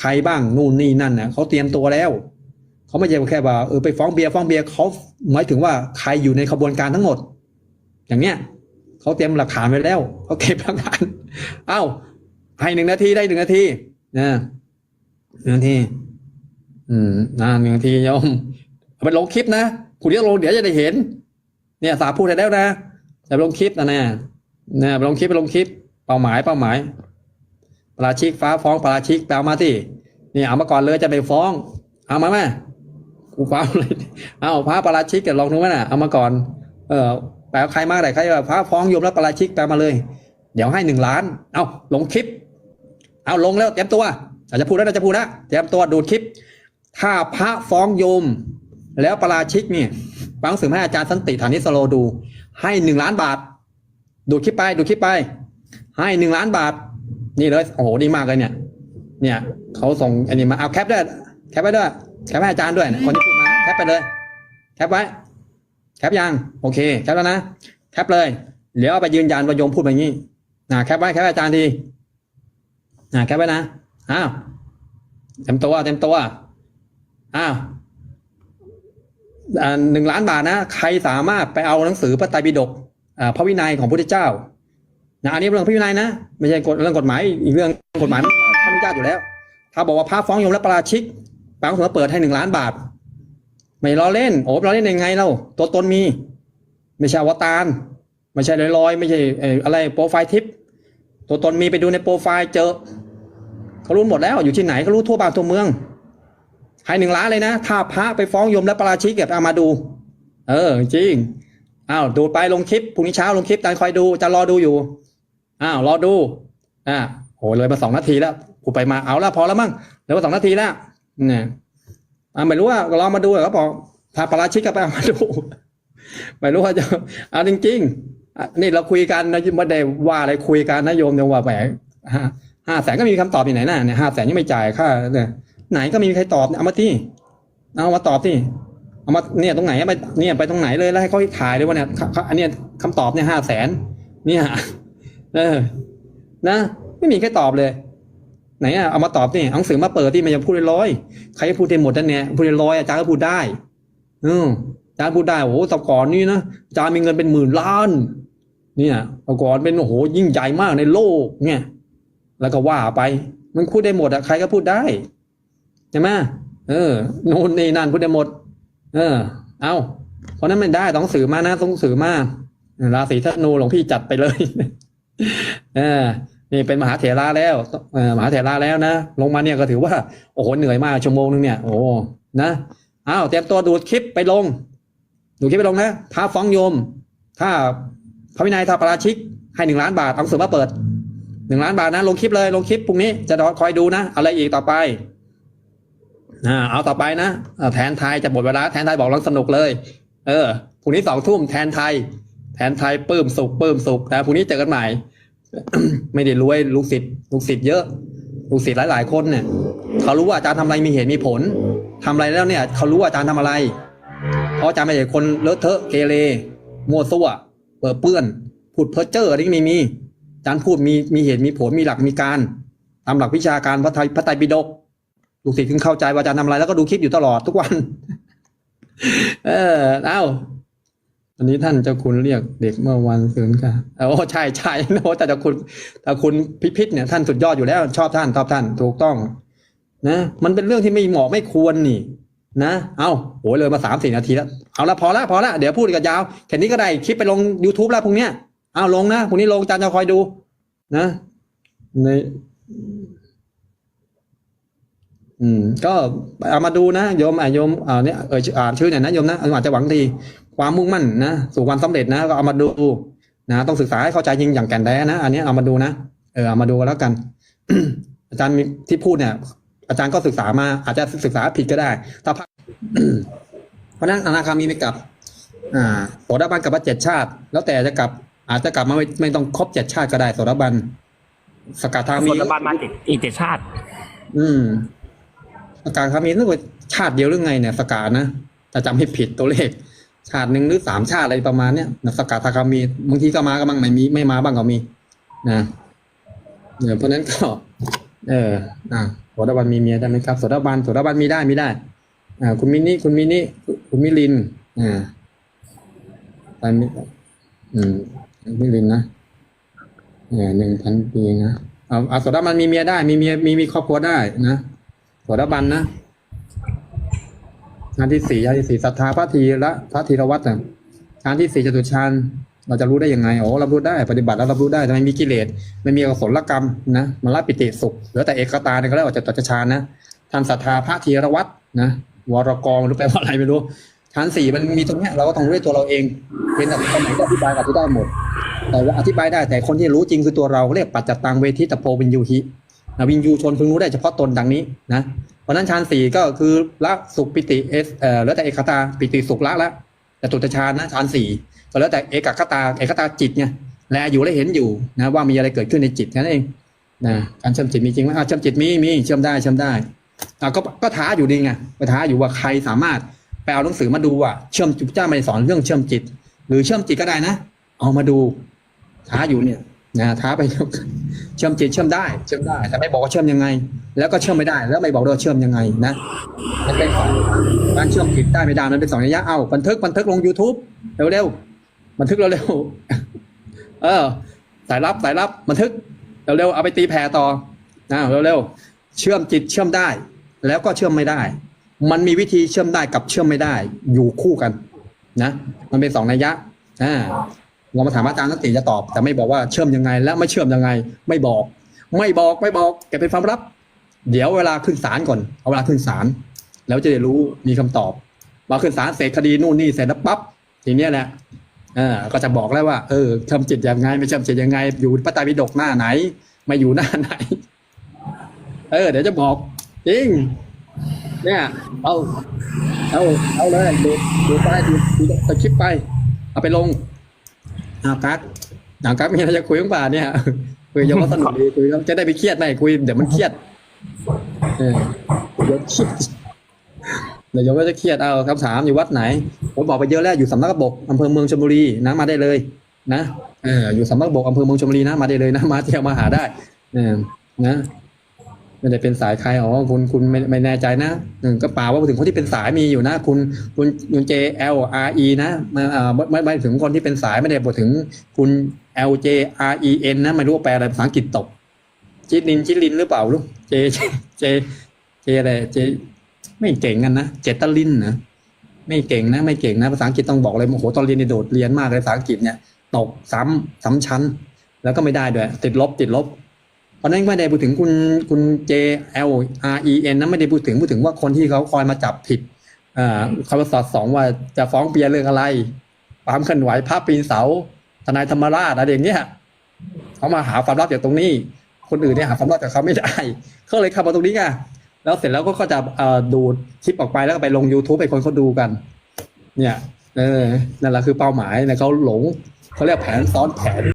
ใครบ้างนู่นนี่นั่นนะเขาเตรียมตัวแล้วเขาไม่ใช่แค่ว่าเออไปฟ้องเบียร์ฟ้องเบียร์เขาหมายถึงว่าใครอยู่ในขบวนการทั้งหมด อย่างเนี้ยเขาเตรียมหลักฐานไว้แล้วเขาเก็บหลักฐานเอ้าให้หนึ่งนาทีได้หนึ่งนาทีนะหนึ่งนาทีอืมนะหนึ่งนาทีโยมเอาไปลงคลิปนะคุณเดี๋ยวลงเดี๋ยวจะได้เห็น เนี่ยสาพูดได้แล้วนะจะไปลงคลิปนะเนี่ยเนี่ยไปลงคลิปไปลงคลิปเป้าหมายเป้าหมาย ราชิกฟ้าฟ้องปราชิกแปลมาที่นี่เอามาก่อนเลยจะไปฟ้อง เอามาไหมกูฟ้องเลยเอาพระปราชิกจะลองดูไหมน่ะเอามาก่อน เออแปลใครมาไหนใครว่าพระฟ้องโยมแล้วปราชิกแปลมาเลย เดี๋ยวให้หนึ่งล้าน เอาลงคลิป เอาลงแล้วเตรียมตัวอาจจะพูดแล้วจะพูดแล้วเตรียมตัวดูดคลิป ถ้าพระฟ้องโยม แล้วปราชิกนี่ฟังสื่อให้อาจารย์สันติฐานิสโลดู ให้หนึ่งล้านบาท ดูดคลิปไปดูดคลิปไป ให้หนึ่งล้านบาท นี่เลยโอ้โหดีมากเลยเนี่ย เนี่ยเขาส่งอันนี้มาเอาแคปด้วยแคปไว้ด้วยแคปให้อาจารย์ด้วยคนที่พูดมาแคปไปเลย แคปไว้ แคปยังโอเคแคปแล้วนะแคปเลยเดี๋ยวเอาไปยืนยันว่าโยมพูดแบบนี้นะแคปไว้แคปอาจารย์ทีนะแคปไว้นะอ้าวเต็มตัวเต็มตัวอ้าวหนึ่งล้านบาทนะ ใครสามารถไปเอาหนังสือพระไตรปิฎกอ่าพระวินัยของพระพุทธเจ้า นะอันนี้เรื่องพระวินัยนะไม่ใช่กฎเรื่องกฎหมายอีกเรื่องกฎหมายมันอนุญาตอยู่แล้ว ถ้าบอกว่าพระฟ้องโยมและปราชิกปางสมเปิดให้หนึ่งล้านบาท ไม่ล้อเล่นโอ้ล้อเล่นยังไงเราตัวตนมี ไม่ใช่อวตารไม่ใช่ลอยๆไม่ใช่อะไรโปรไฟล์ทิปตัวตนมีไปดูในโปรไฟล์เจอเขารู้หมดแล้วอยู่ที่ไหนเขารู้ทั่วบ้านทั่วเมืองให้หนึ่งล้านเลยนะ ถ้าพระไปฟ้องโยมและปราชิกเก็บเอามาดู เออจริงอ้าวดูไปลงคลิปพรุ่งนี้เช้าลงคลิปอาจารย์คอยดูจะรอดูอยู่ อ้าวรอดูอ่าโหเลยมาสองนาทีแล้วกูไปมาเอาละพอแล้วมั้งเหลือมาสองนาทีแล้วเนี่ยอ่าไม่รู้ว่าลองมาดูเหรอเขาบอกพาปราชิกก็ไปมาดู ไม่รู้ว่าจะเอาจริงๆนี่เราคุยกันนะไม่ได้ว่าอะไรคุยกันนะโยมโยมว่าแหมห้าห้าแสนก็มีคำตอบที่ไหนน่ะเนี่ยห้าแสนยังไม่จ่ายค่าเนี่ยไหนก็มีใครตอบเนี่ยเอามาที่เอามาตอบที่เอามาเนี่ยตรงไหนไปเนี่ยไปตรงไหนเลยแล้วให้เขาถ่ายเลยว่าเนี่ยอันเนี้ยคำตอบเนี่ยห้าแสนเนี่ย เออ นะ ไม่มีใครตอบเลย ไหนอะเอามาตอบนี่หนังสือมาเปิดที่มันจะพูดลอยใครจะพูดได้หมดนั่นเนี่ยพูดลอยอาจารย์ก็พูดได้อืมอาจารย์พูดได้โอ้โหต่ก่อนนี่นะอาจารย์มีเงินเป็นหมื่นล้าน เนี่ยแต่ก่อนเป็นโอ้โหยิ่งใหญ่มากในโลก เนี่ย แล้วก็ว่าไป มันพูดได้หมดอะใครก็พูดได้ใช่ไหมเออโน่นนี่นั่นพูดได้หมด เออ เอาเพราะนั้นไม่ได้ต้องสื่อมานะต้องสื่อมาราศีธนูหลวงพี่จัดไปเลย เออนี่เป็นมหาเถระแล้วเออมหาเถระแล้วนะลงมาเนี่ยก็ถือว่าโอ้โหเหนื่อยมากชั่วโมงนึงเนี่ยโอ้นะอ้าวเตรียมตัวดูดคลิปไปลง ดูคลิปไปลงนะพระฟ้องโยม ถ้าพระวินัยถ้าประราชิกให้หนึ่งล้านบาทเอาหนังสือมาเปิดหนึ่งล้านบาทนะลงคลิปเลยลงคลิปพรุ่งนี้จะคอยดูนะอะไรอีกต่อไปอ่าเอาต่อไปนะแทนไทยจะหมดเวลาแทนไทยบอกลังสนุกเลย เออพรุ่งนี้สองทุ่มแทนไทย แทนไทยปลื้มสุขปลื้มสุขนะพรุ่งนี้เจอกันใหม่ ไม่ได้รวยลูกศิษย์ลูกศิษย์เยอะ ลูกศิษย์หลาย ๆ คนเนี่ยเขารู้ว่าอาจารย์ทำอะไรมีเหตุมีผลทำอะไรแล้วเนี่ยเขารู้ว่าอาจารย์ทำอะไร เพราะอาจารย์ไม่ใช่คนเลอะเทอะเกเรมั่วซั่วเปิดเปื้อน พูดเพ้อเจ้ออะไรไม่มีอาจารย์พูดมีมีเหตุมีผลมีหลักมีการตามหลักวิชาการพระไตรพระไตรปิฎกลูกศิษย์ถึงเข้าใจว่าอาจารย์ทำอะไรแล้วก็ดูคลิปอยู่ตลอดทุกวัน เออ เอ้า อันนี้ท่านเจ้าคุณเรียกเด็กเมื่อวันศูนย์ค่ะโอ้ใช่ใช่โอ้แต่เจ้าคุณแต่คุณพิพิธเนี่ยท่านสุดยอดอยู่แล้ว ชอบท่านชอบท่านถูกต้อง นะ มันเป็นเรื่องที่ไม่เหมาะไม่ควรนี่ นะเอาโหเลยมาสามสี่นาทีแล้วเอาละพอละพอละเดี๋ยวพูดกันยาวแค่นี้ก็ได้คลิปไปลง youtube แล้วพรุ่งเนี้ยเอาลงนะพรุ่งนี้ลงอาจารย์จะคอยดู นะใน อืม ก็เอามาดูนะโยมอะโยมอ่าเนี่ยเอออ่านชื่อเนี่ยนะโยมนะอาจจะหวังดี ความมุ่งมั่นนะสู่ความสำเร็จนะก็เอามาดูนะต้องศึกษาให้เข้าใจจริงอย่างแก่นแท้นะ อันนี้เอามาดูนะเออเอามาดูกันแล้วกัน อาจารย์มีที่พูดเนี่ย อาจารย์ก็ศึกษามา อาจจะศึกษาผิดก็ได้ถ้าพลาดเพราะฉะนั้นอนาคามีไม่กลับ อ่าโสดาบันกลับมาเจ็ดชาติ แล้วแต่จะกลับ อาจจะกลับมาไม่ไม่ต้องครบเจ็ดชาติก็ได้โสดาบันสกัดทาคมีนละบ้านมาติดอีกเจ็ดชาติ อืม สกัดทามีนึกว่าชาติเดียวหรือไงเนี่ยสกัดนะแต่จำไม่ผิดตัวเลข ชาติหนึ่งหรือสามชาติอะไรประมาณเนี้ยนะสกัดทาคามีบางทีก็มาก็บ้างไม่มีไม่มาบ้างก็มีนะเนี่ยเพราะนั้นก็ เอออะโสดาบันมีเมียได้ไหมครับโสดาบันโสดาบันมีได้มีได้อ่าคุณมินิคุณมินิคุณมิลินอ่าไปมิอืมมิลินนะเนี่ยหนึ่งพันปีนะเอาเอาโสดาบันมีเมียได้มีเมียมีมีครอบครัวได้นะ โสดาบันนะงานที่สี่งานที่สี่ศรัทธาพระทีละพระธีรวัตรนะงานที่สี่จตุชานเราจะรู้ได้ยังไงโอ้รับรู้ได้ปฏิบัติแล้วรับรู้ได้ทำไมมีกิเลสไม่มีอกุศลกรรมนะมันละปิติสุขเหลือแต่เอกตาเนี่ยก็เรียกว่าจตุชานนะทำศรัทธาพระธีรวัตรนะวรกองหรือแปลว่าอะไรไม่รู้ชั้นสี่มันมีตรงเนี้ยเราก็ต้องรู้ด้วยตัวเราเองเป็นแต่ตรงไหนก็อธิบายอธิบายได้หมด แต่ว่าอธิบายได้แต่คนที่รู้จริงคือตัวเราเรียกปัจจตังเวทิตโพวินยูหิ นะวินยูชนพึงรู้ได้เฉพาะตนดังนี้นะเพราะนั้นฌานสี่ก็คือละสุขปิติเอสเอ่อแล้วแต่เอกคตาปิติสุขละละแต่ตุตฌานนะฌานสี่ก็แล้วแต่เอกคตาเอกคตาจิตไงแลอยู่และเห็นอยู่นะว่ามีอะไรเกิดขึ้นในจิตนั่นเองนะการเชื่อมจิตมีจริงไหมอะเชื่อมจิตมีมีเชื่อมได้เชื่อมได้อะก็ก็ท้าอยู่ดีไงก็ท้าอยู่ว่าใครสามารถไปเอาหนังสือมาดูว่าเชื่อมจิตเจ้าไม่สอนเรื่องเชื่อมจิต หรือเชื่อมจิตก็ได้นะ เอามาดูท้าอยู่เนี่ย นะท้าไปเชื่อมจิตเชื่อมได้เชื่อมได้ แต่ไม่บอกว่าเชื่อมยังไง แล้วก็เชื่อมไม่ได้ แล้วไม่บอกด้วยว่าเชื่อมยังไงนะมันเป็นสองการเชื่อมจิตได้ไม่ได้มันเป็นสองระยะเอาบันทึกบันทึกลง youtube เร็วๆบันทึกเร็วๆเออสายลับสายลับบันทึกเร็วๆเอาไปตีแผ่ต่อนะเร็วๆเชื่อมจิตเชื่อมได้ แล้วก็เชื่อมไม่ได้ มันมีวิธีเชื่อมได้กับเชื่อมไม่ได้ อยู่คู่กัน นะ มันเป็นสองนัยยะอ่า เรามาถามอาจารย์นักติจะตอบ แต่ไม่บอกว่าเชื่อมยังไง และไม่เชื่อมยังไง ไม่บอก ไม่บอกไม่บอกแกเป็นความลับ เดี๋ยวเวลาขึ้นศาลก่อนเอาเวลาขึ้นศาลแล้วจะได้รู้มีคำตอบว่าขึ้นศาลเสร็จคดีนู่นนี่เสร็จแล้วปั๊บทีเนี้ยแหละเออก็จะบอกแล้วว่า เออเชื่อมจิตยังไง ไม่เชื่อมจิตยังไง อยู่พระไตรปิฎกหน้าไหน ไม่อยู่หน้าไหน เออ เดี๋ยวจะบอกจริงเนี่ยเอาเอาเอาเลยดูดูไปดูดูสคริปไป เอาไปลง อากักอากักมีอะไรจะคุยบ้างป่าเนี่ยคุยยังว่าสนุกดีคุยแล้วจะได้ไปเครียดไหมคุยเดี๋ยวมันเครียดเออเดี๋ยวเครียดเดี๋ยวโยมก็จะเครียดเอาคำถามอยู่วัดไหน ผมบอกไปเยอะแล้วอยู่สำนักบกอำเภอเมืองชลบุรีนะมาได้เลย นะเอออยู่สำนักบกอำเภอเมืองชลบุรีนะมาได้เลยนะมาเที่ยวมาหาได้เออนะ ไม่ได้เป็นสายใครอ๋อคุณคุณไม่ไม่แน่ใจนะหนึ่งก็ป่าว่าถึงคนที่เป็นสายมีอยู่นะ คุณคุณคุณ J L R E นะมาอ่าไม่ไม่ถึงคนที่เป็นสายไม่ได้บอกถึงคุณ L J R E N นะไม่รู้แปลอะไรภาษาอังกฤษตกจิลินจิลินหรือเปล่าลูก J J J อะไร J ไม่เก่งกันนะเจตลินนะไม่เก่งนะ ไม่เก่งนะภาษาอังกฤษต้องบอกเลยโอ้โหตอนเรียนนี่โดดเรียนมากเลยภาษาอังกฤษเนี่ยตกซ้ำซ้ำชั้น แล้วก็ไม่ได้ด้วยติดลบติดลบ เพราะนั้นไม่ได้พูดถึงคุณคุณ J L R E N นะไม่ได้พูดถึงพูดถึงว่าคนที่เขาคอยมาจับผิดอ่าเขาสอดสองว่าจะฟ้องเปียเรื่องอะไรความเคลื่อนไหวภาพปีนเสา ทนายธรรมราชอะไรอย่างเงี้ยเขามาหาความลับจากตรงนี้ คนอื่นเนี่ยหาความลับจากเขาไม่ได้เขาเลยเข้ามาตรงนี้ไงแล้วเสร็จแล้วก็จะดูดคลิปออกไปแล้วก็ไปลง YouTube ให้คนเขาดูกัน เนี่ย เออนั่นแหละคือเป้าหมายนี่ยเขาหลงเขาเรียกแผนซ้อนแผน